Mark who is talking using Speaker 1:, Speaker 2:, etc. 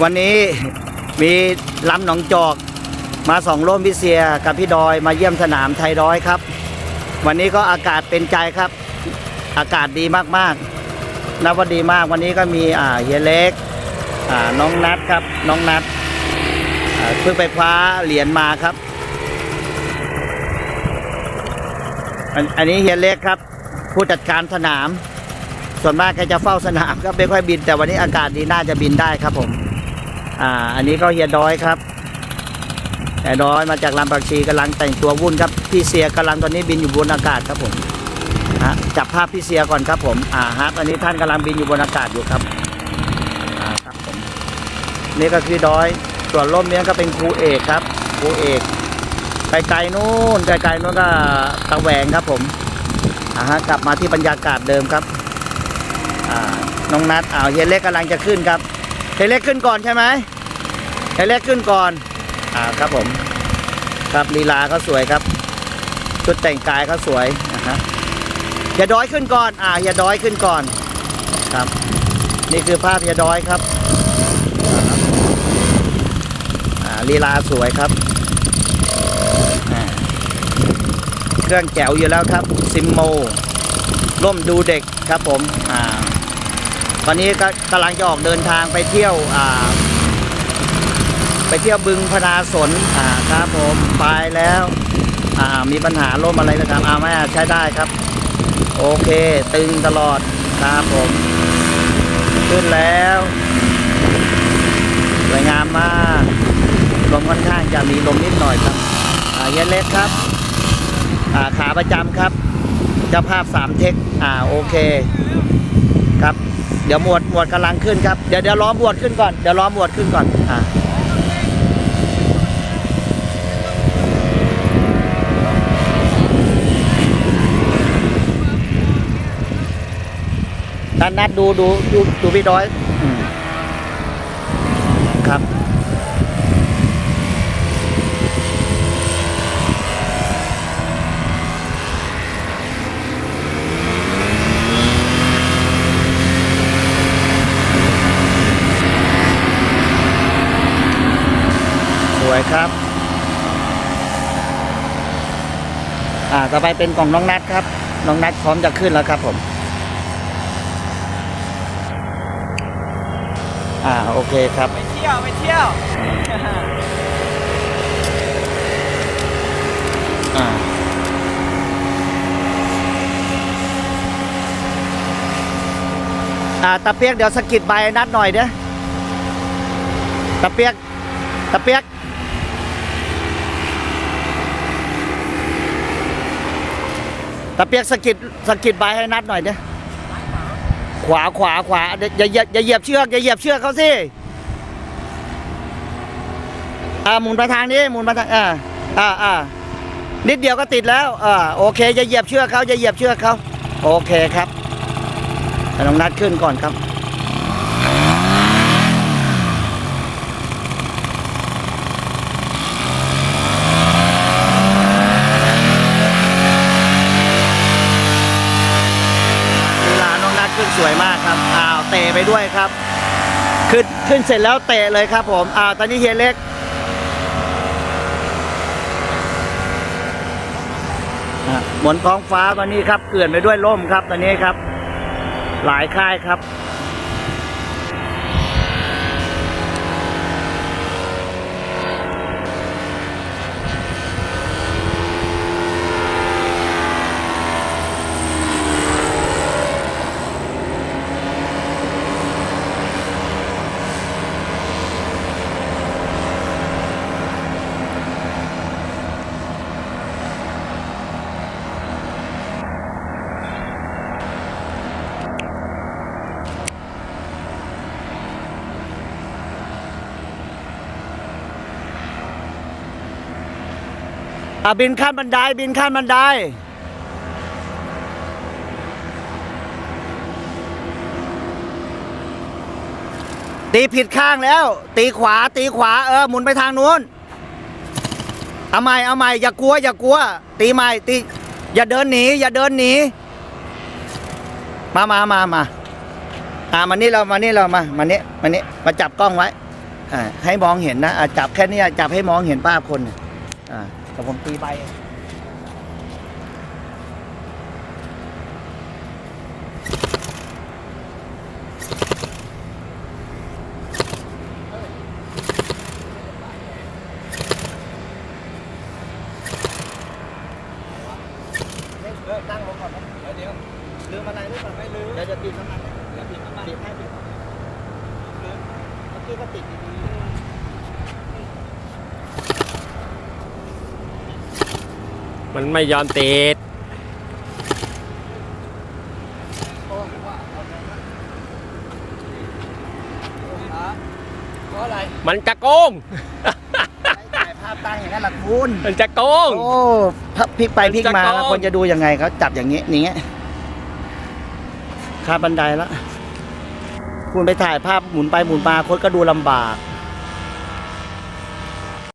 Speaker 1: วันนี้มีลำหนองจอกมาสองร่มพิเศษกับพี่ดอยมาเยี่ยมสนามไทยร้อยครับ วันนี้ก็อากาศเป็นใจครับ อากาศดีมากๆนับว่าดีมากวันนี้ก็มีอ่าเฮียเล็กอ่าน้องนัดครับน้องนัดเพิ่งไปคว้าเหรียญมาครับอันอันนี้เฮียเล็กครับ ผู้จัดการสนาม ส่วนมากแกจะเฝ้าสนามครับไม่ค่อยบิน แต่วันนี้อากาศดีน่าจะบินได้ครับผม อ่า อันนี้ก็เฮียดอยครับเฮียดอยมาจากลำปากชีกำลังแต่งตัววุ่นครับ พี่เสียกำลังตอนนี้บินอยู่บนอากาศครับผมฮะจับภาพพี่เสียก่อนครับผมอ่าฮะตอนนี้ท่านกำลังบินอยู่บนอากาศอยู่ครับอ่าครับผมนี่ก็คือดอยส่วนร่มเนี้ยก็เป็นครูเอกครับครูเอกไกลๆนู่นไกลๆนู่นก็ตะแหวงครับผมอ่าฮะกลับมาที่บรรยากาศเดิมครับอ่าน้องนัดอ้าเฮียเล็กกำลังจะขึ้นครับ เฮียเล็กขึ้นก่อนใช่ไหมเฮียเล็กขึ้นก่อน อ่าครับผม ครับลีลาเขาสวยครับ ชุดแต่งกายเขาสวยนะฮะเฮียดอยขึ้นก่อน อ่าเฮียดอยขึ้นก่อน ครับ นี่คือภาพเฮียดอยครับ อ่าลีลาสวยครับอ่าเครื่องแจ๋วอยู่แล้วครับ ซิมโมร่มดูเด็กครับผม อ่า ตอนนี้ก็กำลังจะออกเดินทางไปเที่ยวไปเที่ยวบึงพนาสนครับผมไปแล้วมีปัญหาร่มอะไรนะครับอาไม่ใช้ได้ครับ โอเค ตึงตลอดครับผม ขึ้นแล้วสวยงามมากลมค่อนข้างจะมีลมนิดหน่อยครับอ่าเย็นเล็กครับาขาประจำครับเจ้าภาพสามเทคอ่าโอเคครับ เดี๋ยวหมวดหมวดกำลังขึ้นครับ เดี๋ยวเดี๋ยวล้อหมวดขึ้นก่อน เดี๋ยวล้อหมวดขึ้นก่อน อ่านัดนัดดูดูดูดูพี่ด้อยอืมครับ สวยครับ อ่า ต่อไปเป็นของน้องนัดครับ น้องนัดพร้อมจะขึ้นแล้วครับผม อ่า โอเคครับ
Speaker 2: ไปเที่ยวไปเที่ยว
Speaker 1: อ่า อ่า ตะเปียกเดี๋ยวสะกิดใบนัดหน่อยเด้อตะเปียก ตะเปียก ตะ เปียกสะกิดสะกิดใบให้นัดหน่อยเนี่ยขวาขวาขวาอย่าอย่าอย่าเหยียบเชือกอย่าเหยียบเชือกเขาสิอ่าหมุนไปทางนี้หมุนไปทางอ่าอ่าอ่านิดเดียวก็ติดแล้วอ่าโอเคอย่าเหยียบเชือกเขาอย่าเหยียบเชือกเขาโอเคครับให้น้องนัดขึ้นก่อนครับเวลาน้องนัดขึ้นส วยมากครับอ้าวเตะไปด้วยครับ ขึ้นขึ้นเสร็จแล้วเตะเลยครับผมอ้าวตอนนี้เฮียเล็กหมุนท้องฟ้าตอนนี้ครับเกลื่อนไปด้วยร่มครับตอนนี้ครับ หลายค่ายครับ อะบินข้ามบันไดบินข้ามบันไดตีผิดข้างแล้ว ตีขวาตีขวาเออหมุนไปทางนู้นเอาใหม่เอาใหม่อย่ากลัว อย่ากลัว ตีใหม่ตีอย่าเดินหนีอย่าเดินหนีมามามามาอ่ามานี่เรามานี่เรามามานี่มานี่มาจับกล้องไว้อ่าให้มองเห็นนะอ่าจับแค่นี้จับให้มองเห็นภาคนอ่า แต่ผมตีใบเลิกตั้งลงก่อนเดี๋ยวดี๋ยวลืมอะไรหรือเปล่าไม่ลืมเดี๋ยวจะติดน้ำมันนะเดี๋ยวติดน้ำมันติดให้ติดลืมเมื่อกี้ก็ติดดีๆ
Speaker 2: มันไม่ยอมติด
Speaker 1: โอ้ว่าเอาไงวะโอ้ฮะเพราะอะไร
Speaker 2: มันจะโกง
Speaker 1: ใช้ถ่ายภาพตั้งอย่างนั้นล่ะคุณ
Speaker 2: มันจะโกง
Speaker 1: โอ้พับพลิกไปพลิกมา
Speaker 2: มันจะโกง
Speaker 1: คนจะดูยังไงเขาจับอย่างนี้อย่างเงี้ยคาบันไดแล้วคุณไปถ่ายภาพหมุนไปหมุนมาคนก็ดูลำบาก